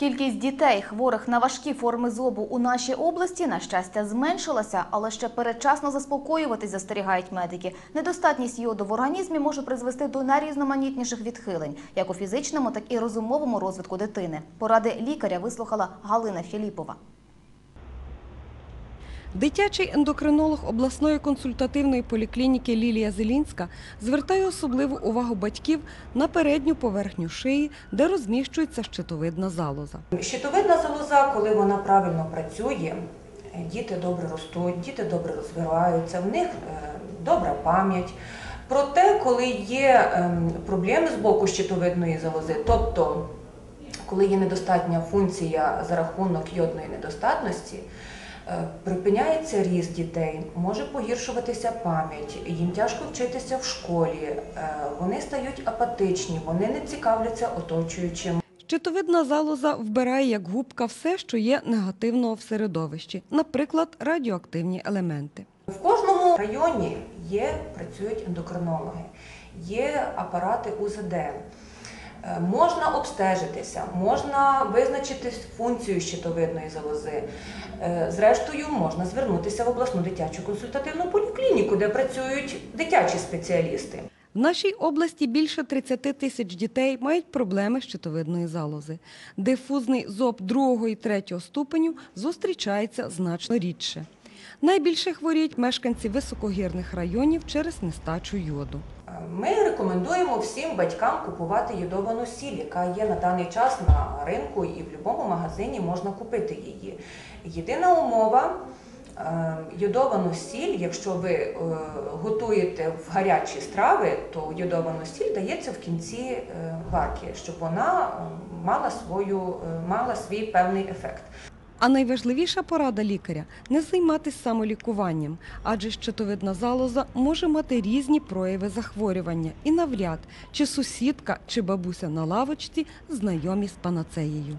Кількість дітей, хворих на важкі форми зобу у нашій області, на щастя, зменшилася, але ще передчасно заспокоюватись застерігають медики. Недостатність йоду в організмі може призвести до найрізноманітніших відхилень, як у фізичному, так і розумовому розвитку дитини. Поради лікаря вислухала Галина Філіпова. Дитячий ендокринолог обласної консультативної поліклініки Лілія Зелінська звертає особливу увагу батьків на передню поверхню шиї, де розміщується щитовидна залоза. Щитовидна залоза, коли вона правильно працює, діти добре ростуть, діти добре розвиваються, в них е, добра пам'ять. Проте, коли є ем, проблеми з боку щитовидної залози, тобто коли є недостатня функція за рахунок йодної недостатності, припиняється ріст дітей, може погіршуватися пам'ять, їм тяжко вчитися в школі, е, вони стають апатичні, вони не цікавляться оточуючим. Щитовидна залоза вбирає як губка все, що є негативного в середовищі, наприклад, радіоактивні елементи. В кожному районі є, працюють ендокринологи, є апарати УЗД. Е, Можна обстежитися, можна визначити функцію щитовидної залози. Е, Зрештою, можна звернутися в обласну дитячу консультативну поліклініку, де працюють дитячі спеціалісти. В нашій області більше 30 тисяч дітей мають проблеми щитовидної залози. Дифузний зоб другого і третього ступеню зустрічається значно рідше. Найбільше хворіють мешканці високогірних районів через нестачу йоду. Ми рекомендуємо всім батькам купувати йодовану сіль, яка є на даний час на ринку і в будь-якому магазині можна купити її. Єдина умова е, йодовану сіль, якщо ви е, готуєте в гарячі страви, то йодовану сіль дається в кінці е, варки, щоб вона мала, свою, мала свій певний ефект. А найважливіша порада лікаря не займатися самолікуванням, адже щитовидна залоза може мати різні прояви захворювання і навряд, чи сусідка, чи бабуся на лавочці знайомі з панацеєю.